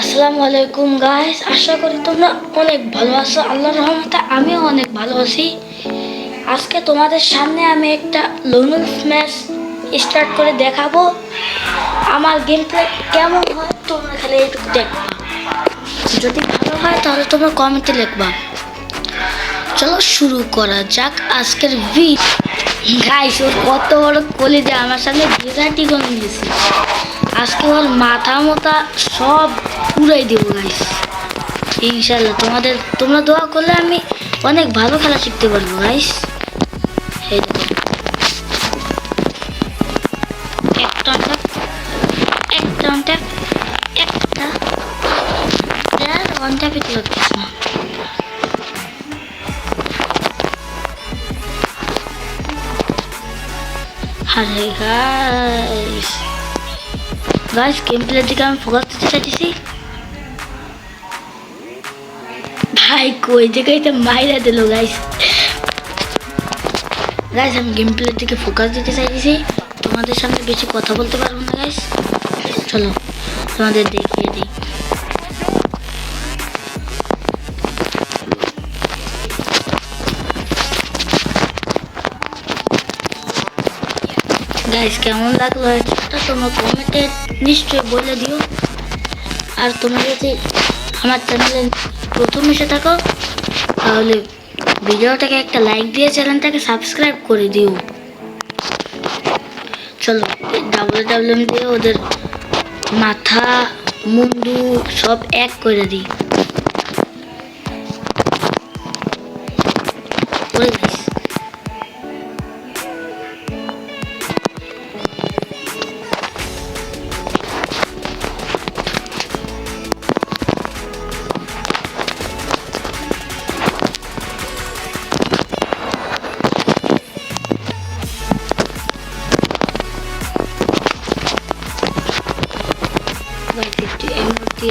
আসসালামু আলাইকুম গাইস আশা করি তোমরা অনেক ভালো আছো। আল্লাহর রহমতে আমিও অনেক ভালো আছি। আজকে তোমাদের সামনে আমি একটা লোনুল ম্যাচ স্টার্ট করে দেখাবো। আমার গেম প্লে কেমন হয়, তোমরা খালি এইটুকু দেখবা। যদি ভালো হয়, তাহলে তোমরা কমেন্টে লিখবা। চলো শুরু করা যাক আজকের ভিড গাইস ওর কত বড় কলি যে আমার সামনে বিরাটি গন দিয়েছে আজকে ওর মাথা মোতা সব উড়াই দেবো গাইস ইনশাল্লাহ, তোমাদের, তোমরা দোয়া করলে আমি অনেক ভালো খেলা শিখতে পারব গাইস এই দেখো। দিকে আমি ফোকাস দিতে চাইতেছি। ভাই কই জায়গায় তো মাইরা দিল গাইস গাইস আমি গেম প্লের দিকে ফোকাস দিতে চাইতেছি তোমাদের সামনে বেশি কথা বলতে পারব না গাইস চলো তোমাদের দেখিয়ে দিই গাইস কেমন লাগল এটা তোমরা কমেন্টে নিশ্চয়ই বলে দিও আর তোমরা যদি আমার চ্যানেলে প্রথম এসে থাকো, তাহলে ভিডিওটাকে একটা লাইক দিয়ে চ্যানেলটাকে সাবস্ক্রাইব করে দিও। চলো ডাবল ডাবল দিয়ে ওদের মাথা, মুন্ডু সব এক করে দিই।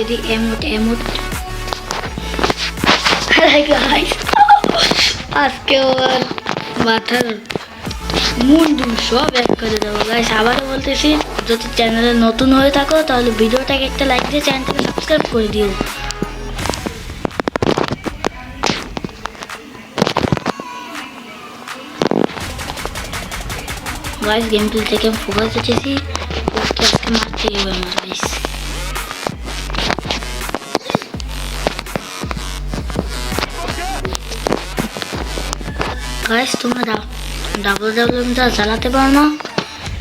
দিই emote emote Hi guys আজকে ওর মাথার মুন্ডু সব এক করে দেবো। গাইস আবারও বলতেছি, যদি চ্যানেলে নতুন হয়ে থাকো, তাহলে ভিডিওটাকে একটা লাইক দিয়ে চ্যানেলটাকে সাবস্ক্রাইব করে দিও। গাইস গেম প্লে থেকে ফোকাস ওকে আজকে মারতে হবে আমার গাইস গাইস তোমরা ডাবল ডাবল যারা চালাতে পারো না,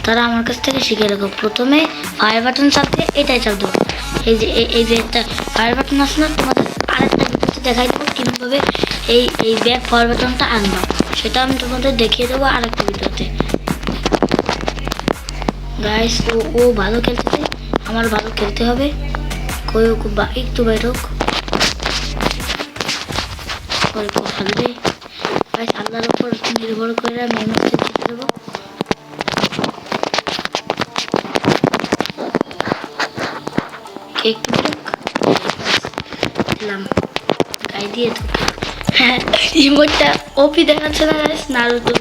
তারা আমার কাছ থেকে শিখে রাখো। প্রথমে ফায়ার বাটন চাপ দিয়ে এটাই চাপ দেবো। এই যে, এই- যে একটা ফায়ার বাটন আছে না, তোমাদের আরেকটা ভিডিওতে দেখাই দেবো কীভাবে এই এই ব্যাগ ফায়ার বাটনটা আনবা। সেটা আমি তোমাদের দেখিয়ে দেবো আরেকটা ভিডিওতে গাইস ও ও ভালো খেলতেছে আমার ভালো খেলতে হবে। কই ও একটু বাইর হোক। খেলবে গাইস আল্লাহর উপর নির্ভর করে আমি একটু হোক দিলাম। গাই দিয়ে তো হ্যাঁ ওপি দেখাচ্ছে না গাইস নারুতোর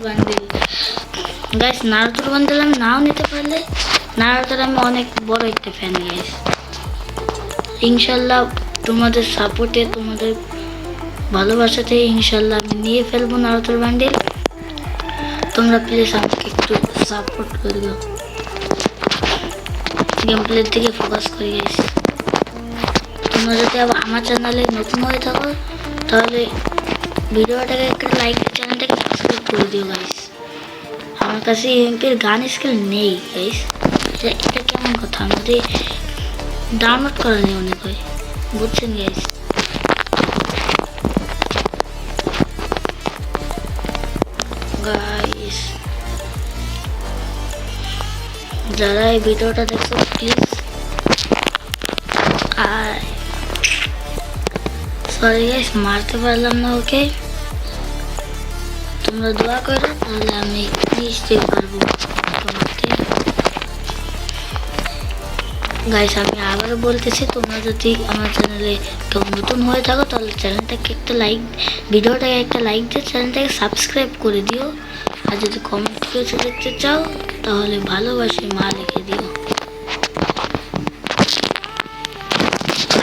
নারুতোর বান্ডিল আমি নাও নিতে পারলে আমি অনেক বড় একটা ফ্যান গাইস ইনশাল্লাহ তোমাদের সাপোর্টে তোমাদের ভালোবাসাতে ইনশাল্লাহ আমি নিয়ে ফেলব নারুতোর বান্ডিল তোমরা প্লিজ আমাকে একটু সাপোর্ট করে দাও গেম প্লের দিকে ফোকাস করে গাইস তোমরা যদি আবার আমার চ্যানেলে নতুন হয়ে থাকো, তাহলে ভিডিওটাকে একটা লাইক চ্যানেলটাকে সাবস্ক্রাইব করে দিও গাইস আমার কাছে এমপির গান স্কিল নেই গাইস এটা এটা কেমন কথা? আমাদের ডাউনলোড করা নেই অনেক হয়। বুঝছেন গাইস যারা এই ভিডিওটা দেখছ প্লিজ আর সরি গাইস মারতে পারলাম না ওকে তোমরা দোয়া করো, তাহলে আমি নিশ্চয়ই পারব। গাইস আমি আবারও বলতেছি, তোমরা যদি আমার চ্যানেলে কেউ নতুন হয়ে থাকো, তাহলে চ্যানেলটাকে একটা লাইক ভিডিওটাকে একটা লাইক দিয়ে চ্যানেলটাকে সাবস্ক্রাইব করে দিও। আর যদি কমেন্ট কিছু দেখতে চাও, তাহলে ভালোবাসি মা লিখে দিও।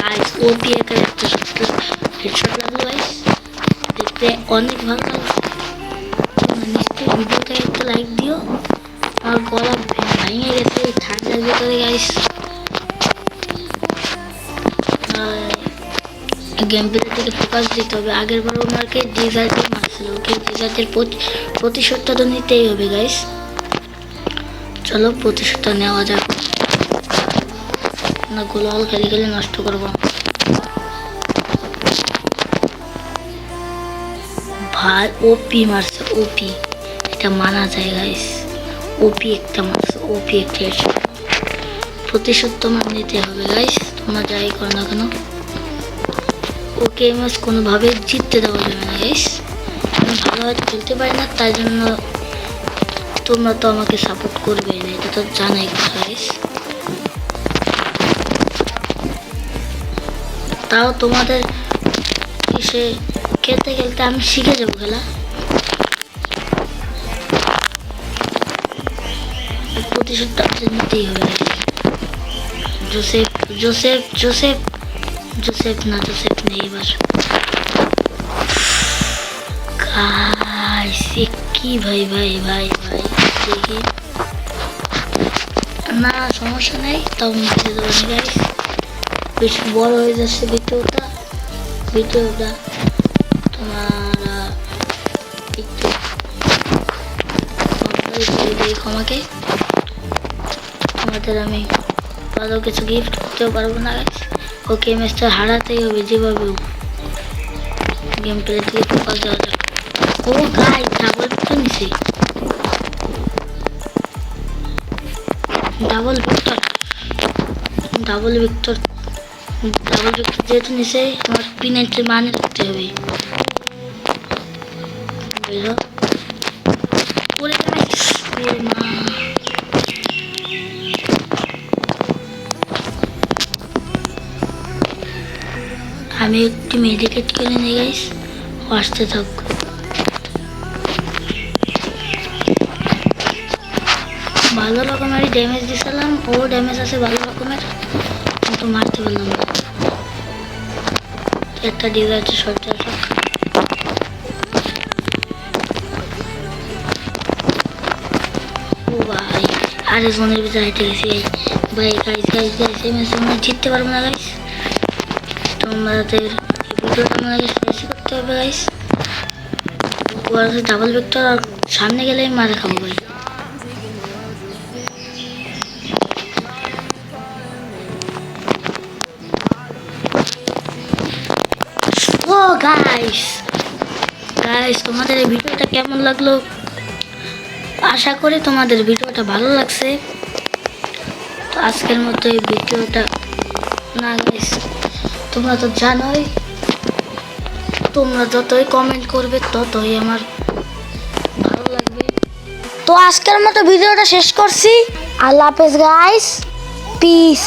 গাইস ওপি এর একটা হেডশট লাগল গাইস দেখতে অনেক ভালো লাগছে নিশ্চয়ই একটা লাইক দিও। আমার গলা ভেঙে গেছে, ঠান্ডার ভিতরে গাইস গেম প্লে থেকে ফোকাস দিতে হবে। আগের বার ওনাকে ডিজার্টে মারছিল, ওকে ডিজার্টের প্রতিশোধটা তো নিতেই হবে গাইস চলো, প্রতিশোধটা নেওয়া যাক। না, গোলাল খেলে খেলে নষ্ট করব। ভাই ওপি মারছে ওপি এটা মানা যায় গাইস ওপি একটা মারছে ওপি একটা। প্রতিশোধ তোমার নিতে হবে গাইস তোমরা যাই করো না কেন। ওকে ম্যাচ কোনোভাবে জিততে দেওয়া যাবে না গাইস ভালোভাবে খেলতে পারি না, তাই জন্য তোমরা তো আমাকে সাপোর্ট করবে না, এটা তো জানাই গাইস তাও তোমাদের এসে খেলতে খেলতে আমি শিখে যাব খেলা। প্রতিশোধটা নিতেই হবে। Joseph Joseph Joseph. জোসেফ নেই এবার Guys, এ কি ভাই ভাই ভাই ভাই দেখি না সমস্যা নেই তাও মুখে দেবো না গাইস বেশি বড় হয়ে যাচ্ছে ভিডিওটা ভিডিওটা তোমার একটু আপনাদের দিয়ে তোমাদের আমি ভালো কিছু গিফট করতেও পারব না গাইস ওকে ম্যাচটা হারাতেই হবে যেভাবে গেম প্লে দিয়ে ফোকাস দেওয়া যাক। ও গাই ডাবল ভিক্টর নিছে। Double Victor double Victor double Victor যেহেতু নিছে, আমার পিনেন্টের মানে রাখতে হবে। বুঝলো? আমি একটি মেডিকেট কিনে নিয়ে গাইস আসতে থাক। ভালো রকমের ড্যামেজ দিছিলাম। ও ড্যামেজ আছে ভালো রকমের। কিন্তু মারতে পারলাম না। একটা শর্ট আছে ভাই আরে জোনের ভিতরে হেঁটে গেছি ভাই গাইস গাইস গাইস এই জিততে পারব না গাইস তোমাদের গাইস ডাবল ভেক্টর সামনে গেলে মারা খাব ভাই গাইস তোমাদের এই ভিডিওটা কেমন লাগল? আশা করি তোমাদের ভিডিওটা ভালো লাগছে। তো আজকের মতো এই ভিডিওটা না গাইস তোমরা তো জানোই। তোমরা যতই কমেন্ট করবে, ততই আমার ভালো লাগবে। তো আজকের মতো ভিডিওটা শেষ করছি। আল্লাহ হাফেজ গাইস পিস